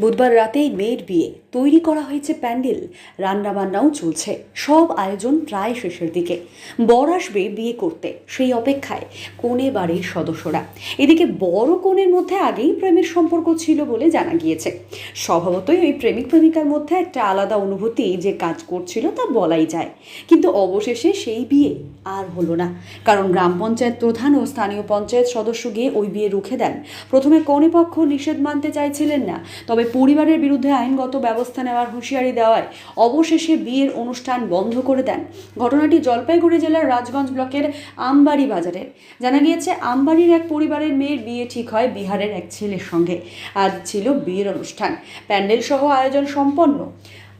বুধবার রাতেই মেয়ের বিয়ে। তৈরি করা হয়েছে প্যান্ডেল। রান্নাবান্নাও চলছে। সব আয়োজন প্রায় শেষের দিকে। বর আসবে বিয়ে করতে। সেই অপেক্ষায় কনে বাড়ির সদস্যরা। এদিকে বড় কনের মধ্যে আগেই প্রেমের সম্পর্ক ছিল বলে জানা গিয়েছে। স্বভাবতই ওই প্রেমিক প্রেমিকার মধ্যে একটা আলাদা অনুভূতি যে কাজ করছিল তা বলাই যায়। কিন্তু অবশেষে সেই বিয়ে আর হলো না। কারণ গ্রাম পঞ্চায়েত প্রধান ও স্থানীয় পঞ্চায়েত সদস্য গিয়ে ওই বিয়ে রুখে দেন। প্রথমে কনে পক্ষ নিষেধ মানতে চাইছিলেন না। তবে পরিবারের বিরুদ্ধে আইনগত ব্যবস্থা নেওয়ার হুঁশিয়ারি দেওয়ায় অবশেষে বিয়ের অনুষ্ঠান বন্ধ করে দেন। ঘটনাটি জলপাইগুড়ি জেলার রাজগঞ্জ ব্লকের আমবাড়ি বাজারের। জানা গিয়েছে, আমবাড়ির এক পরিবারের মেয়ের বিয়ে ঠিক হয় বিহারের এক ছেলের সঙ্গে। আজ ছিল বিয়ের অনুষ্ঠান। প্যান্ডেল সহ আয়োজন সম্পন্ন।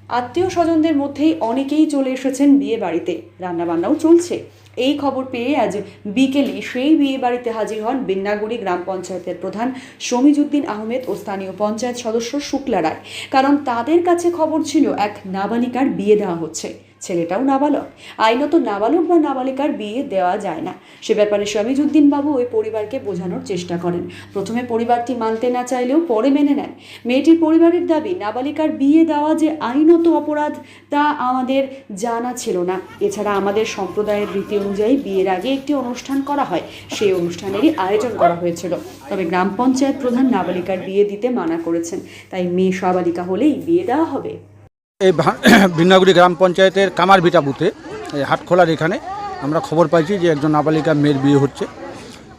আত্মীয় স্বজনদের মধ্যেই অনেকেই চলে এসেছেন বিয়ে বাড়িতে। রান্নাবান্নাও চলছে। এই খবর পেয়ে আজ বিকেলে সেই বিয়ে বাড়িতে হাজির হন বিন্নাগুড়ি গ্রাম পঞ্চায়েতের প্রধান শমিজুদ্দিন আহমেদ ও স্থানীয় পঞ্চায়েত সদস্য শুক্লা রায়। কারণ তাদের কাছে খবর ছিল এক নাবালিকার বিয়ে দেওয়া হচ্ছে। ছেলেটাও নাবালক। আইনত নাবালক বা নাবালিকার বিয়ে দেওয়া যায় না। সে ব্যাপারে শমিজুদ্দিন বাবু ওই পরিবারকে বোঝানোর চেষ্টা করেন। প্রথমে পরিবারটি মানতে না চাইলেও পরে মেনে নেন। মেয়েটির পরিবারের দাবি, নাবালিকার বিয়ে দেওয়া যে আইনত অপরাধ, তা আমাদের জানা ছিল না। এছাড়া আমাদের সম্প্রদায়ের রীতি অনুযায়ী বিয়ের আগে একটি অনুষ্ঠান করা হয়। সেই অনুষ্ঠানেরই আয়োজন করা হয়েছিল। তবে গ্রাম পঞ্চায়েত প্রধান নাবালিকার বিয়ে দিতে মানা করেছেন। তাই মেয়ে সাবালিকা হলেই বিয়ে দেওয়া হবে। এই ভিন্নাগুড়ি গ্রাম পঞ্চায়েতের কামারভিটা বুথে এই হাটখোলার এখানে আমরা খবর পাইছি যে একজন নাবালিকা মেয়ের বিয়ে হচ্ছে।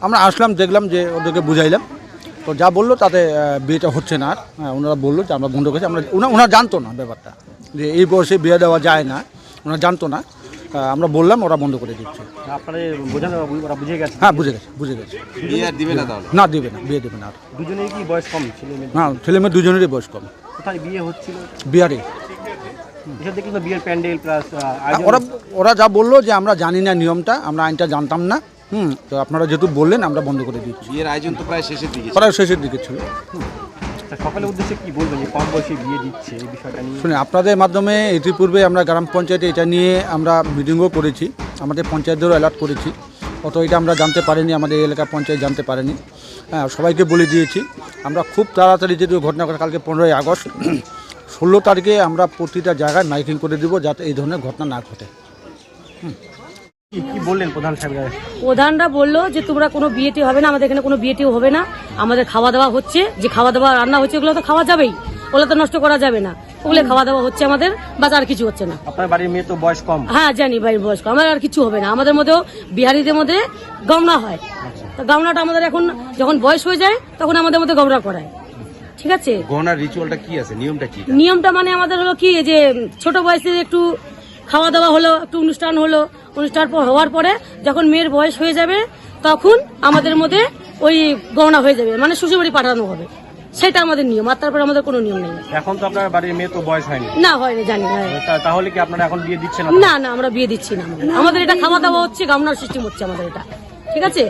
আমরা আসলাম দেখলাম যে ওদেরকে বুঝাইলাম। তো যা বলল তাতে বিয়েটা হচ্ছে না আর। হ্যাঁ, ওনারা বলল যে আমরা বন্ধ করেছি আমরা ওনা- ওনারা জানতো না ব্যাপারটা। যে এই বয়সে বিয়ে দেওয়া যায় না ওনারা জানতো না। আমরা বললাম ওরা বন্ধ করে দিচ্ছে। আপনারা বোঝানো ওরা বুঝে গেছে? হ্যাঁ বুঝে গেছে বুঝে গেছে। বিয়ে আর দিবে না তাহলে? না দেবে না বিয়ে দেবে না আর। দুজনেই কি বয়স কম ছেলে মেয়ে? না ছেলে মেয়ে দুজনেরই বয়স কম। কোথায় বিয়ে হচ্ছিল? বিহারে এসব দেখি তো বিয়ের প্যান্ডেল প্লাস ওরা ওরা যা বলল যে আমরা জানি না নিয়মটা আমরা আইনটা জানতাম না হুম তো আপনারা যেহেতু বললেন আমরা বন্ধ করে দিচ্ছি। বিয়ের আয়োজন তো প্রায় শেষের দিকে প্রায় শেষের দিকে ছিল। শুনে, আপনাদের মাধ্যমে ইতিপূর্বে আমরা গ্রাম পঞ্চায়েতে এটা নিয়ে আমরা মিটিংও করেছি। আমাদের পঞ্চায়েতদেরও অ্যালার্ট করেছি। অত এটা আমরা জানতে পারিনি, আমাদের এলাকার পঞ্চায়েত জানতে পারেনি। হ্যাঁ সবাইকে বলে দিয়েছি, আমরা খুব তাড়াতাড়ি যেহেতু ঘটনা ঘটে কালকে পনেরোই আগস্ট, ষোলো তারিখে আমরা প্রতিটা জায়গায় মাইকিং করে দেবো যাতে এই ধরনের ঘটনা না ঘটে। কি কি বললেন প্রধান সাহেবরা প্রধানরা বলল যে তোমরা কোনো বিয়েটি হবে না আমাদের এখানে কোনো বিয়েটিও হবে না। আমাদের খাওয়া দাওয়া হচ্ছে যে খাওয়া দাওয়া রান্না হচ্ছে ওগুলো তো খাওয়া যাবেই। ওগুলো তো নষ্ট করা যাবে না। ওগুলো খাওয়া দাওয়া হচ্ছে আমাদের বাস আর কিছু হচ্ছে না। আপনার বাড়ির মেয়ে তো বয়স কম। হ্যাঁ জানি ভাই বয়স্ক আমার আর কিছু হবে না। আমাদের মধ্যেও বিহারিদের মধ্যে গমনা হয়। তো গমনাটা আমাদের এখন যখন বয়স হয়ে যায় তখন আমাদের মধ্যে গমনা করায়। ঠিক আছে? গহনার রিচুয়ালটা কি আছে? নিয়মটা কি? নিয়মটা মানে আমাদের হলো কি যে ছোট বয়সে একটু খাওয়া দাওয়া হলো একটু অনুষ্ঠান হলো অনুষ্ঠান হওয়ার পরে যখন মেয়ের বয়স হয়ে যাবে তখন আমাদের মধ্যে ওই গহনা হয়ে যাবে মানে শ্বশুরবাড়ি পাঠানো হবে। সেটা আমাদের নিয়ম আর তারপর আমাদের কোনো নিয়ম নেই। এখন তো আপনার বাড়ির মেয়ে তো বয়স হয়নি। না হয়নি জানি না তাহলে কি আপনারা এখন বিয়ে দিচ্ছেন না? না আমরা বিয়ে দিচ্ছি না। আমাদের। আমাদের এটা খাওয়া দাওয়া হচ্ছে গামনার সিস্টেম হচ্ছে আমাদের এটা। ঠিক আছে?